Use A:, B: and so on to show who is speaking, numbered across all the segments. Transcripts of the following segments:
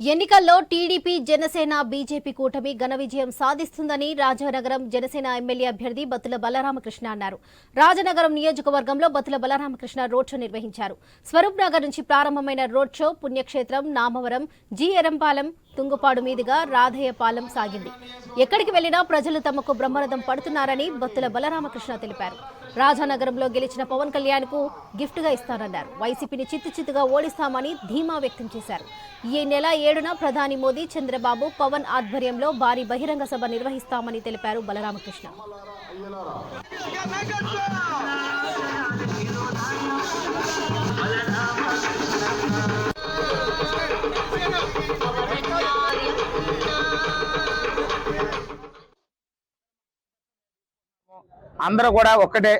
A: ఎన్నికల్లో TDP Janasena BJP కూటమి ఘన విజయం సాధిస్తుందని రాజానగరం జనసేన ఎమ్మెల్యే అభ్యర్థి బత్తుల బలరామకృష్ణ అన్నారు. రాజనగరం నియోజకవర్గంలో బత్తుల బలరామకృష్ణ రోడ్ షో నిర్వహించారు. స్వరూప్ నగర్ నుంచి ప్రారంభమైన రోడ్ షో పుణ్యక్షేత్రం నామవరం జి ఎరంపాలెం తుంగుపాడు మీదుగా రాధయ్యపాలెం సాగింది. ఎక్కడికి వెళ్ళినా ప్రజలు తమకు బ్రహ్మరథం పడుతున్నారని బత్తుల బలరామకృష్ణ తెలిపారు. రాజానగరంలో గెలిచిన పవన్ కళ్యాణ్కు గిఫ్ట్గా ఇస్తారన్నారు వైసీపీని చిత్తు చిత్తుగా ఓడిస్తామని ధీమా వ్యక్తం చేశారు. ఈ నెల ఏడున ప్రధాని మోదీ చంద్రబాబు పవన్ ఆధ్వర్యంలో భారీ బహిరంగ సభ నిర్వహిస్తామని తెలిపారు బలరామకృష్ణ.
B: అందరూ కూడా ఒక్కటే.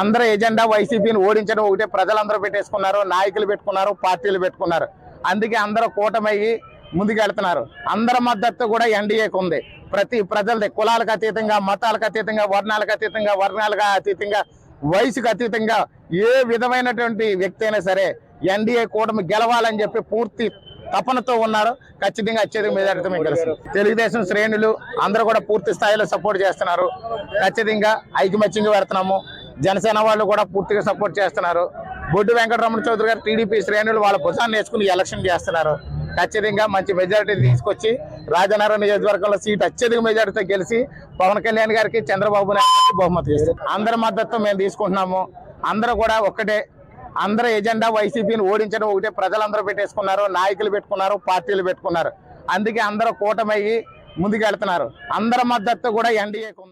B: అందరూ ఎజెండా వైసీపీని ఓడించడం ఒకటే. ప్రజలందరూ పెట్టేసుకున్నారు నాయకులు పెట్టుకున్నారు పార్టీలు పెట్టుకున్నారు. అందుకే అందరూ కూటమయ్యి ముందుకెళ్తున్నారు. అందరి మద్దతు కూడా ఎన్డీఏకి ఉంది. ప్రతి ప్రజలది కులాలకు అతీతంగా మతాలకు అతీతంగా వర్ణాలకు అతీతంగా వర్ణాలకు అతీతంగా వయసుకు అతీతంగా ఏ విధమైనటువంటి వ్యక్తి అయినా సరే ఎన్డీఏ కూటమి గెలవాలని చెప్పి పూర్తి తపనతో ఉన్నారు. ఖచ్చితంగా అత్యధిక మెజార్టీతో మేము గెలుస్తాం తెలుగుదేశం శ్రేణులు అందరూ కూడా పూర్తి స్థాయిలో సపోర్ట్ చేస్తున్నారు. ఖచ్చితంగా ఐకమత్యంగా పెడుతున్నాము. జనసేన వాళ్ళు కూడా పూర్తిగా సపోర్ట్ చేస్తున్నారు. బొడ్డు వెంకటరమణ చౌదరి గారు టీడీపీ శ్రేణులు వాళ్ళ భుజాన్ని వేసుకుని ఎలక్షన్ చేస్తున్నారు. ఖచ్చితంగా మంచి మెజారిటీ తీసుకొచ్చి రాజనగరం నియోజకవర్గంలో సీట్ అత్యధిక మెజారిటీతో గెలిచి పవన్ కళ్యాణ్ గారికి చంద్రబాబు నాయుడు గారికి బహుమతి అందరి మద్దతు మేము తీసుకుంటున్నాము. అందరూ కూడా ఒక్కటే అందరూ ఎజెండా వైసీపీని ఓడించడం ఒకటే. ప్రజలందరూ పెట్టేసుకున్నారు నాయకులు పెట్టుకున్నారు పార్టీలు పెట్టుకున్నారు. అందుకే అందరూ కూటమయ్యి ముందుకెళ్తున్నారు. అందరి మద్దతు కూడా ఎన్డీఏకు